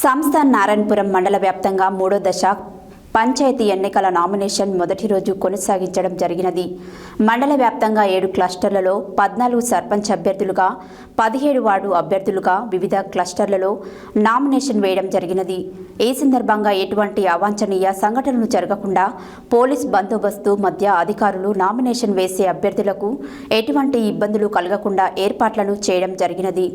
సంస్థ నారాయణపురం మండల వ్యాప్తంగా మూడో దశ పంచాయతీ ఎన్నికల నామినేషన్ మొదటి రోజు కొనసాగించడం జరిగినది. మండల వ్యాప్తంగా ఏడు క్లస్టర్లలో పద్నాలుగు సర్పంచ్ అభ్యర్థులుగా పదిహేడు వార్డు అభ్యర్థులుగా వివిధ క్లస్టర్లలో నామినేషన్ వేయడం జరిగినది. ఈ సందర్భంగా ఎటువంటి అవాంఛనీయ సంఘటనలు జరగకుండా పోలీస్ బందోబస్తు మధ్య అధికారులు నామినేషన్ వేసే అభ్యర్థులకు ఎటువంటి ఇబ్బందులు కలగకుండా ఏర్పాట్లను చేయడం జరిగినది.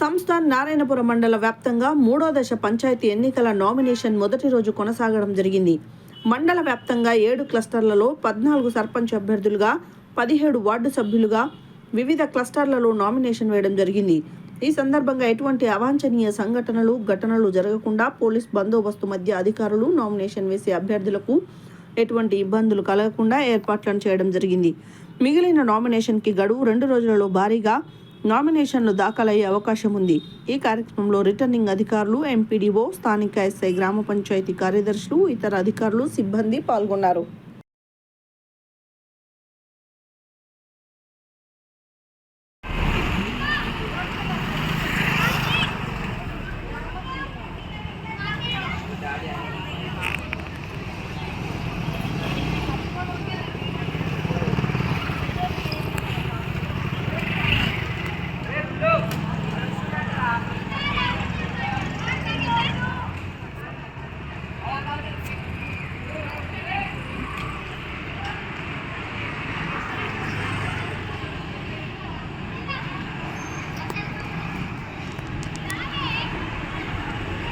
సంస్థ నారాయణపురం మండల వ్యాప్తంగా మూడో దశ పంచాయతీ ఎన్నికల నామినేషన్ మొదటి రోజు కొనసాగడం జరిగింది. మండల వ్యాప్తంగా ఏడు క్లస్టర్లలో పద్నాలుగు సర్పంచ్ అభ్యర్థులుగా పదిహేడు వార్డు సభ్యులుగా వివిధ క్లస్టర్లలో నామినేషన్ వేయడం జరిగింది. ఈ సందర్భంగా ఎటువంటి అవాంఛనీయ సంఘటనలు ఘటనలు జరగకుండా పోలీస్ బందోబస్తు మధ్య అధికారులు నామినేషన్ వేసే అభ్యర్థులకు ఎటువంటి ఇబ్బందులు కలగకుండా ఏర్పాట్లను చేయడం జరిగింది. మిగిలిన నామినేషన్కి గడువు రెండు రోజులలో భారీగా నామినేషన్లు దాఖలయ్యే అవకాశం ఉంది. ఈ కార్యక్రమంలో రిటర్నింగ్ అధికారులు ఎంపీడీఓ స్థానిక ఎస్ఐ గ్రామ పంచాయతీ కార్యదర్శులు ఇతర అధికారులు సిబ్బంది పాల్గొన్నారు.